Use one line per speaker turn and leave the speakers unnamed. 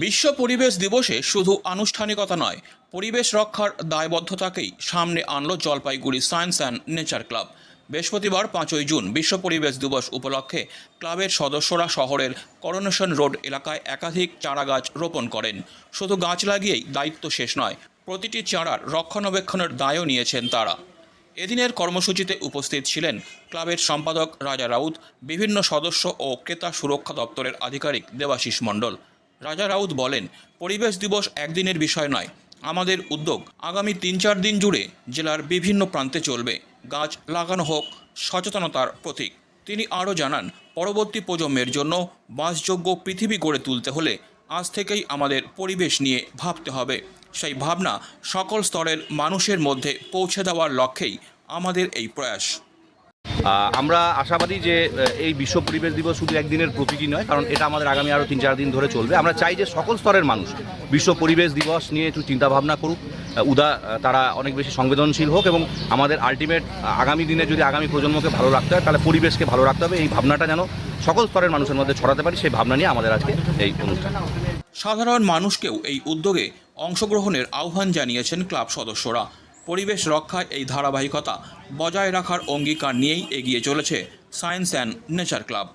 বিশ্ব পরিবেশ দিবসে শুধু আনুষ্ঠানিকতা নয়, পরিবেশ রক্ষার দায়বদ্ধতাকেই সামনে আনলো Jalpaiguri science and nature club. বৃহস্পতিবার পাঁচই জুন বিশ্ব পরিবেশ দিবস উপলক্ষে ক্লাবের সদস্যরা শহরের করোনেশন রোড এলাকায় একাধিক চারা গাছ রোপণ করেন। শুধু গাছ লাগিয়েই দায়িত্ব শেষ নয়, প্রতিটি চারার রক্ষণাবেক্ষণের দায়ও নিয়েছেন তারা। এদিনের কর্মসূচিতে উপস্থিত ছিলেন ক্লাবের সম্পাদক রাজা রাউত, বিভিন্ন সদস্য ও ক্রেতা সুরক্ষা দপ্তরের আধিকারিক দেবাশিস মণ্ডল। রাজা রাউত বলেন, পরিবেশ দিবস একদিনের বিষয় নয়, আমাদের উদ্যোগ আগামী তিন চার দিন জুড়ে জেলার বিভিন্ন প্রান্তে চলবে। গাছ লাগানো হোক, সচেতনতার প্রতীক। তিনি আরও জানান, পরবর্তী প্রজন্মের জন্য বাসযোগ্য পৃথিবী গড়ে তুলতে হলে আজ থেকেই আমাদের পরিবেশ নিয়ে ভাবতে হবে। সেই ভাবনা সকল স্তরের মানুষের মধ্যে পৌঁছে দেওয়ার লক্ষ্যেই আমাদের এই প্রয়াস।
আমরা আশাবাদী যে এই বিশ্ব পরিবেশ দিবস শুধু একদিনের প্রতীকী নয়, কারণ এটা আমাদের আগামী আরও তিন চার দিন ধরে চলবে। আমরা চাই যে সকল স্তরের মানুষ বিশ্ব পরিবেশ দিবস নিয়ে একটু চিন্তাভাবনা করুক। উদা তারা অনেক বেশি সংবেদনশীল হোক এবং আমাদের আলটিমেট আগামী দিনে যদি আগামী প্রজন্মকে ভালো রাখতে হয়, তাহলে পরিবেশকে ভালো রাখতে হবে। এই ভাবনাটা যেন সকল স্তরের মানুষের মধ্যে ছড়াতে পারি, সেই ভাবনা নিয়ে আমাদের আজকে এই অনুষ্ঠান।
সাধারণ মানুষকেও এই উদ্যোগে অংশগ্রহণের আহ্বান জানিয়েছেন ক্লাব সদস্যরা। পরিবেশ রক্ষায় এই ধারাবাহিকতা বজায় রাখার অঙ্গীকার নিয়েই এগিয়ে চলেছে সায়েন্স অ্যান্ড নেচার ক্লাব।